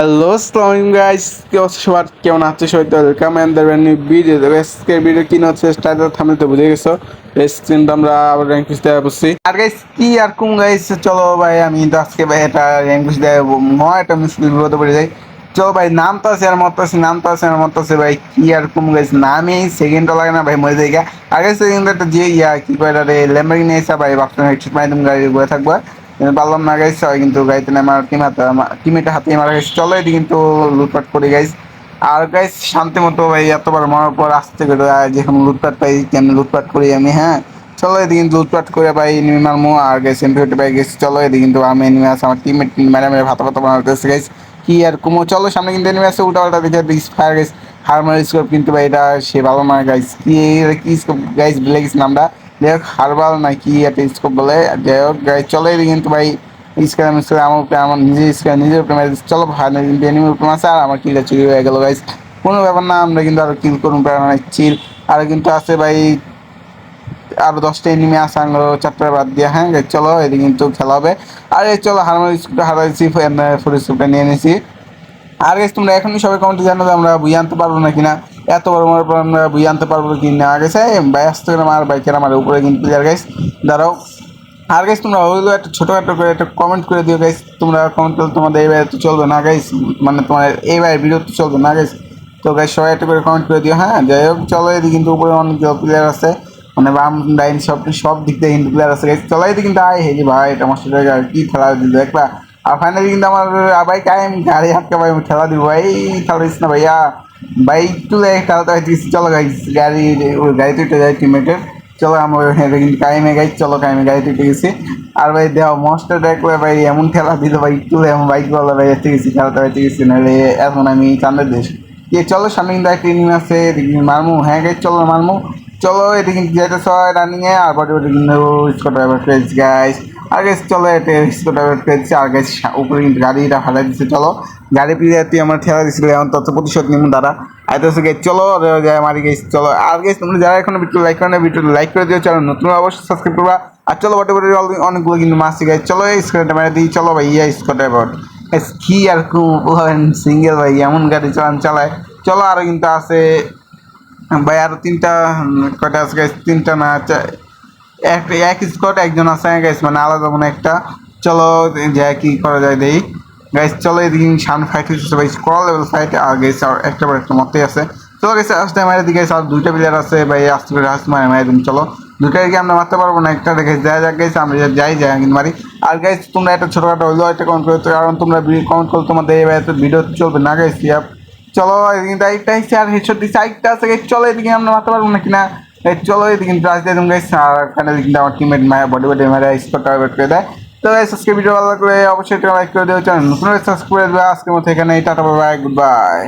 Hello, আসসালামু guys কি অবস্থা সবার? কেমন আছে সবাই? তো welcome and the new video আজকের ভিডিও কি হচ্ছে স্টাইল থামলে তো বুঝে গেছো। স্ক্রিন তো আমরা আবার র্যাঙ্ক পিস দেওয়া বসছি। আর গাইস কি আর কোন গাইস চলো ভাই, আমি তো আজকে ভাই এটা র্যাঙ্ক পিস দেওয়া মহা একটা মুশকিল বিপদে পড়ে যাই। চলো ভাই, নাম তো আছে আর মত আছে, নাম তো আছে আর মত আছে ভাই। কি আর কোন গাইস নামই সেকেন্ডও লাগে না ভাই মরে যাই গা আগে সেকেন্ড একটা যে ইয়া, কি কয় রে ল্যাম্বরগিনি এসে ভাই, ভাবছিলাম হেডশট মারি তুমি গাড়ি বয়ে থাকব। পারলাম না গাইস কিন্তু গাইতে আমার টিম হাতে টিমেটা হাতে মারা গেছে। চলো এদিকে কিন্তু লুটপাট করি গাইস আর গাইস শান্তি মতো ভাই, এতবার মারার পর আসতে করে যখন লুটপাট পাই কেমন লুটপাট করি আমি হ্যাঁ? চলো এদিকে কিন্তু লুটপাট করে পাই এনিমি মারমো। আর গাইস এমপি পাই গেছি চলো এদিকে কিন্তু আমি এনিমি আছে, আমার টিমের মেরে মেরে ভাতা ভাতা বানাতেছে গাইস কি আর কুমো? চলো, সামনে কিন্তু এনিমি আছে, উল্টা পাল্টা দেখে দিস ফায়ার গাইস হারমার স্কোপ কিন্তু ভাই, এটা সে ভালো না গাইস কি, এটা কি স্কোপ গাইস ভুলে গেছি নামটা। যাই হোক হারবাল নাকি একটা স্কোপ বলে, যাই হোক গাইস চলো কিন্তু ভাই স্ক্যান আমি আমার উপরে, আমার নিজের স্ক্যান নিজের উপরে চলো ভাই এনিমির উপরে আছে আর আমার কিলটা চুরি হয়ে গেল গাইস কোনো ব্যাপার না, আমরা কিন্তু আরও কিল করুন মানে চিল আর কিন্তু আছে ভাই, আরও দশটা এনিমি আছে, আঙ্গুলো চারটা বাদ দিয়ে হ্যাঁ চলো, এদিকে কিন্তু খেলা হবে। আর এই চলো হারমার স্কুপটা হারাইছি ফোর স্কুপটা নিয়ে নিয়েছি। আর তোমরা এখনই সবাই কমেন্টে জানো আমরা বুঝে আনতে পারব না। কিনা এত বড় আমরা বুঝে আনতে পারব কি না আগে ভাই, আসতে করে মার বাইকের আমার উপরে কিন্তু প্লেয়ার গাইস দাঁড়াও। আর গাইস তোমরা হইল একটা ছোটোখাটো করে একটা কমেন্ট করে দিও গাইস তোমরা কমেন্ট করলে তোমাদের এইবার তো চলবে না গাইস মানে তোমার এইবার ভিডিও তো চলবে না গাইস তো গাইস সবাই একটা করে কমেন্ট করে দিও হ্যাঁ? যাই হোক, চলো, এদিকে কিন্তু উপরে অনেক প্লেয়ার আছে। মানে বাম, ডাইন সব সব দিক থেকে কিন্তু প্লেয়ার আছে গাইস চলো, এদিকে কিন্তু আয় হেজি ভাই, এটা আমার সাথে কি খেলা দিল দেখলা আর ফাইনালি কিন্তু আমার ভাই কায়েম গাড়ি হাতকে ভাই খেলা দিব। ভাই খেলা দিস না ভাইয়া। বাইক তুলে তাড়াতাড়ি হয়েছে চলো গাইস গাড়ি, ওই গাড়িতে উঠে যায় টিমেটের চলো আমরা কিন্তু কাইমে গাই চলো কাইমে গাড়িতে উঠে গেছি। আর ভাই দেওয়া মস্ত দেখলে ভাই এমন খেলা দিল ভাই তুলে এমন বাইক বলা ভাই এসে গেছি খেলাতে হয়েছে গেছি, নাহলে এখন আমি চান্দের দেশ। দিয়ে চলো সামনে কিন্তু একটা ইনিং আছে, এদিকে মারমু। হ্যাঁ গাই চলো মারমু। চলো এদিকে কিন্তু যেতেছ রানিংয়ে আর বডি বডি কিন্তু স্কট ড্রাইভার ফ্রেজ গাইস গাইস চলো, এটা ড্রাইভার আর উপরে গাড়িটা হারাই দিচ্ছে চলো। গাড়ি পিড়ে তুই আমার ঠেলা দিছিল, এখন তত প্রতিশোধ নিমু, দাঁড়া। আইতেছে গেছ চলো মারি গেছি, চলো। আর গেছ তোমরা যারা এখন ভিডিও লাইক করে ভিডিও লাইক করে দিও, চলো, নতুন অবশ্যই সাবস্ক্রাইব করবা। আর চলো বটে বটে অনেকগুলো কিন্তু মাছ গাইছে চলো, এই স্ক্রিনটা মেরে দিই, চলো, ভাই ইয়া স্কট ড্রাইভার কি আর সিঙ্গেল ভাই, এমন গাড়ি চালান, চালায়। চলো আরও কিন্তু আছে। ভাই, আরও তিনটা কটা আছে? তিনটা না এক এক স্কট একজন আছে গাইস মানে আলাদা মানে একটা। চলো, যা কি করা যায় দেই গাইস চলো এদিকে সামনে ফাইট হচ্ছে ভাই স্কল লেভেল ফাইট আর গাইস একটা বার একটা মতেই আছে। চলো গাইস আসতে মারে দিকে আর দুইটা প্লেয়ার আছে, ভাই, আসতে করে আসতে মারে মারে চলো। দুইটা কি আমরা মারতে পারব না? একটা দেখে যা যা গাইস আমরা যাই যাই কিন্তু মারি। আর গাইস তোমরা একটা ছোটখাটো হইলেও একটা কমেন্ট করতে কারণ তোমরা কমেন্ট করলে তোমাদের এই ভাই ভিডিও চলবে না ইয়াপ চলো, এদিকে ডাইরেক্ট আসছে আর হেডশট দিচ্ছে আরেকটা আছে চলো, এদিকে আমরা মারতে পারব না কিনা চলো এদিকে ব্রাশ দিয়ে গাইস এখানে কিন্তু আমার টিমমেট মায়া বডি বডি মারা স্পট করে দেয়। তো গাইস আজকে ভিডিও ভালো লাগলে অবশ্যই লাইক করে দেওয়া চ্যানেল নতুন সাবস্ক্রাইব আজকের মতো এখানে টাটা বাই গুড বাই